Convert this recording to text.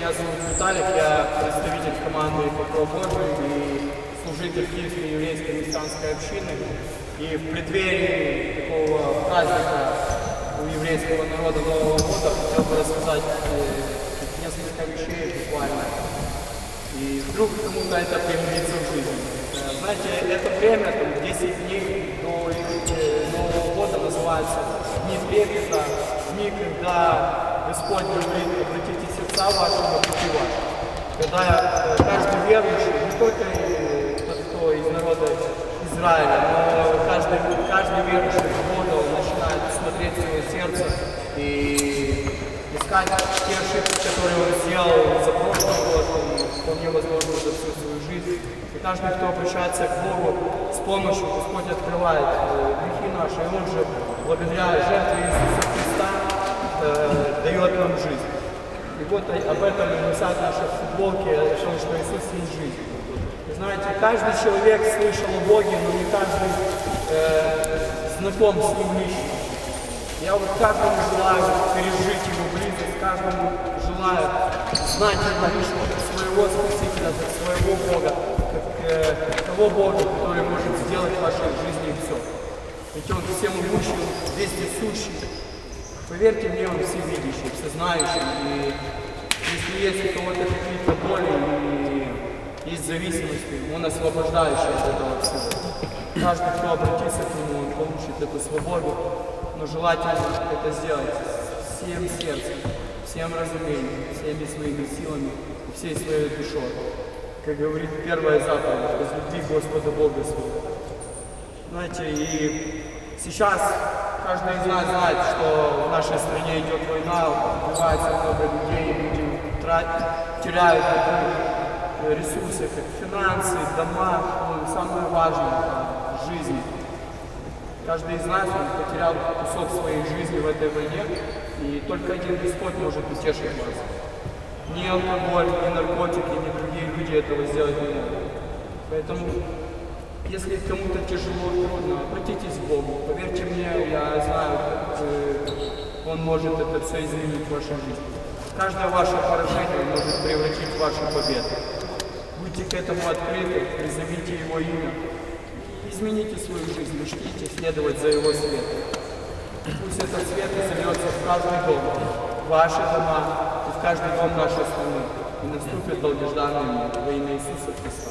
Меня зовут Виталик, я представитель команды Покров и служитель Киевской еврейской мессианской общины. И в преддверии такого праздника у еврейского народа Нового года хотел бы рассказать э, несколько вещей буквально. И вдруг кому-то это пригодится в жизни. Э, Знаете, это время, там, 10 дней до Нового года называется Дни трепета, дни, когда Господь говорит, обратите сердца ваши на пути ваши. Когда каждый верующий, не только тот, кто из народа Израиля, но каждый, каждый верующий года он начинает смотреть в свое сердце и искать те ошибки, которые он сделал за прошлый год, и вполне возможно за всю свою жизнь. И каждый, кто обращается к Богу с помощью, Господь открывает грехи наши, и Он же благодаря жертве Иисуса Христа э, дает нам жизнь. И вот об этом и висят наши футболки, о том, что Иисус есть жизнь. Вы знаете, каждый человек слышал о Боге, но не каждый э, знаком с Ним лично. Я вот каждому желаю пережить его близость, каждому желаю знать его лично своего Спасителя, своего Бога, как э, того Бога, который может сделать в вашей жизни все. Ведь Он всемогущий, Он везде сущий. Поверьте мне, Он всевидящий, всезнающий. И если есть у кого-то какие-то боли и есть зависимости, Он освобождающий от этого всего. Каждый, кто обратится к Нему, Он получит эту свободу, но желательно это сделать всем сердцем, всем разумением, всеми своими силами и всей своей душой. Как говорит первая заповедь, возлюби Господа Бога своего. Знаете, и сейчас каждый из нас знает, что в нашей стране идет война, убивается много людей, люди теряют ресурсы, как финансы, дома, ну, самое важное – жизнь. Каждый из нас он потерял кусок своей жизни в этой войне, и только один Господь может утешить вас. Ни алкоголь, ни наркотики, ни другие люди этого сделать не могут. Поэтому, если кому-то тяжело, трудно, обратитесь к Богу. Поверьте мне, я знаю, как э, Он может это все изменить в вашей жизни. Каждое ваше поражение может превратить в вашу победу. Будьте к этому открыты, призовите Его имя. Измените свою жизнь, начните следовать за Его светом. Пусть этот свет зальется в каждый дом, в ваши дома и в каждый дом нашей страны. И наступит долгожданный мир во имя Иисуса Христа.